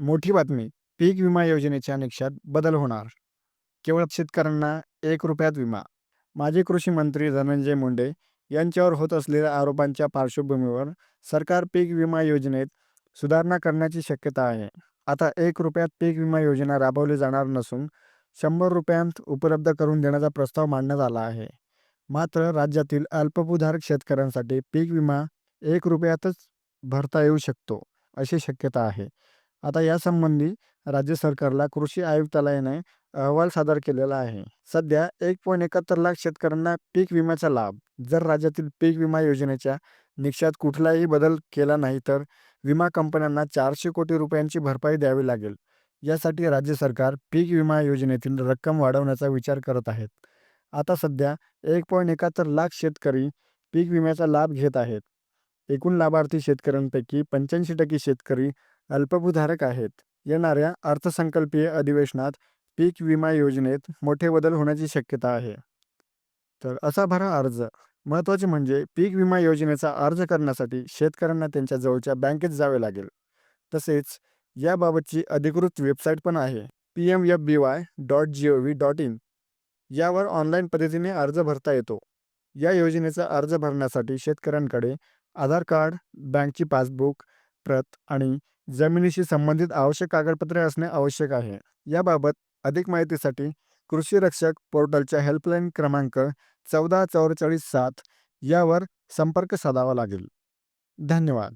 मोठी बातमी पीक विमा योजनेच्या निकषात बदल होणार. केवळ शेतकऱ्यांना एक रुपयात विमा. माजी कृषी मंत्री धनंजय मुंडे यांच्यावर होत असलेल्या आरोपांच्या पार्श्वभूमीवर सरकार पीक विमा योजनेत सुधारणा करण्याची शक्यता आहे. आता एक रुपयात पीक विमा योजना राबवली जाणार नसून शंभर रुपयांत उपलब्ध करून देण्याचा प्रस्ताव मांडण्यात आला आहे. मात्र राज्यातील अल्पभूधारक शेतकऱ्यांसाठी पीक विमा एक रुपयातच भरता येऊ शकतो अशी शक्यता आहे. आता यासंबंधी राज्य सरकारला कृषी आयुक्तालयाने अहवाल सादर केलेला आहे. सध्या एक पॉईंट एकाहत्तर लाख शेतकऱ्यांना पीक विम्याचा लाभ. जर राज्यातील पीक विमा योजनेच्या निकषात कुठलाही बदल केला नाही तर विमा कंपन्यांना चारशे कोटी रुपयांची भरपाई द्यावी लागेल. यासाठी राज्य सरकार पीक विमा योजनेतील रक्कम वाढवण्याचा विचार करत आहेत आता सध्या एक पॉईंट एकाहत्तर लाख शेतकरी पीक विम्याचा लाभ घेत आहेत. एकूण लाभार्थी शेतकऱ्यांपैकी पंच्याऐंशी टक्के शेतकरी अल्पभूधारक आहेत. येणाऱ्या अर्थसंकल्पीय अधिवेशनात पीक विमा योजनेत मोठे बदल होण्याची शक्यता आहे. तर असा भरा अर्ज. महत्त्वाचे म्हणजे पीक विमा योजनेचा अर्ज करण्यासाठी शेतकऱ्यांना त्यांच्या जवळच्या बँकेत जावे लागेल. तसेच याबाबतची अधिकृत वेबसाईट पण आहे. P M F B Y dot G O V dot in. यावर ऑनलाईन पद्धतीने अर्ज भरता येतो. या योजनेचा अर्ज भरण्यासाठी शेतकऱ्यांकडे आधार कार्ड बँकची पासबुक प्रत आणि जमिनीशी संबंधित आवश्यक कागदपत्रे असणे आवश्यक आहे. याबाबत अधिक माहितीसाठी कृषी रक्षक पोर्टलच्या हेल्पलाईन क्रमांक चौदा चौवेचाळीस सात यावर संपर्क साधावा लागेल. धन्यवाद.